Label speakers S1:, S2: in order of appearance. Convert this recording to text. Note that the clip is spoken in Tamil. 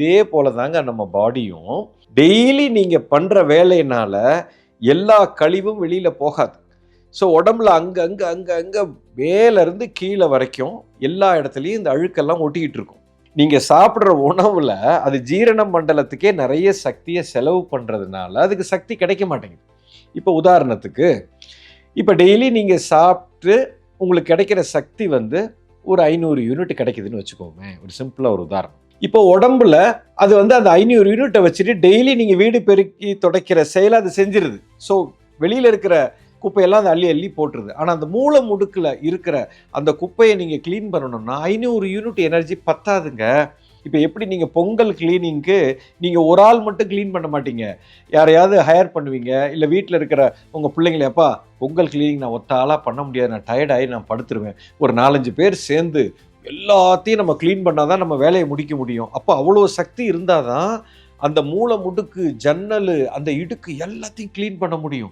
S1: இதே போல தாங்க நம்ம பாடியும். டெய்லி நீங்கள் பண்ணுற வேலையினால எல்லா கழிவும் வெளியில் போகாது. ஸோ உடம்புல அங்கே அங்கே அங்கே அங்கே மேலேருந்து கீழே வரைக்கும் எல்லா இடத்துலையும் இந்த அழுக்கெல்லாம் ஒட்டிக்கிட்டு இருக்கும். நீங்கள் சாப்பிட்ற உணவில் அது ஜீரண மண்டலத்துக்கே நிறைய சக்தியை செலவு பண்ணுறதுனால அதுக்கு சக்தி கிடைக்க மாட்டேங்குது. இப்போ உதாரணத்துக்கு இப்போ டெய்லி நீங்கள் சாப்பிட்டு உங்களுக்கு கிடைக்கிற சக்தி வந்து ஒரு ஐநூறு யூனிட் கிடைக்குதுன்னு வச்சுக்கோங்க ஒரு சிம்பிளாக ஒரு உதாரணம். இப்போ உடம்புல அது வந்து அந்த ஐநூறு யூனிட்டை வச்சுட்டு டெய்லி நீங்கள் வீடு பெருக்கி துடைக்கிற செயலை அது செஞ்சிருது. ஸோ வெளியில் இருக்கிற குப்பையெல்லாம் அது அள்ளி அள்ளி போட்டுருது. ஆனால் அந்த மூளை முடுக்கில் இருக்கிற அந்த குப்பையை நீங்கள் க்ளீன் பண்ணணும்னா ஐநூறு யூனிட் எனர்ஜி பத்தாதுங்க. இப்போ எப்படி நீங்கள் பொங்கல் கிளீனிங்க்கு நீங்கள் ஒரு ஆள் மட்டும் க்ளீன் பண்ண மாட்டீங்க? யாரையாவது ஹையர் பண்ணுவீங்க? இல்லை வீட்டில் இருக்கிற உங்கள் பிள்ளைங்களேப்பா பொங்கல் கிளீனிங் நான் ஒத்த ஆளாக பண்ண முடியாது. நான் டயர்டாகி நான் படுத்துருவேன். ஒரு நாலஞ்சு பேர் சேர்ந்து எல்லாத்தையும் நம்ம க்ளீன் பண்ணால் தான் நம்ம வேலையை முடிக்க முடியும். அப்போ அவ்வளோ சக்தி இருந்தால் தான் அந்த மூளை முடுக்கு ஜன்னல் அந்த இடுக்கு எல்லாத்தையும் க்ளீன் பண்ண முடியும்.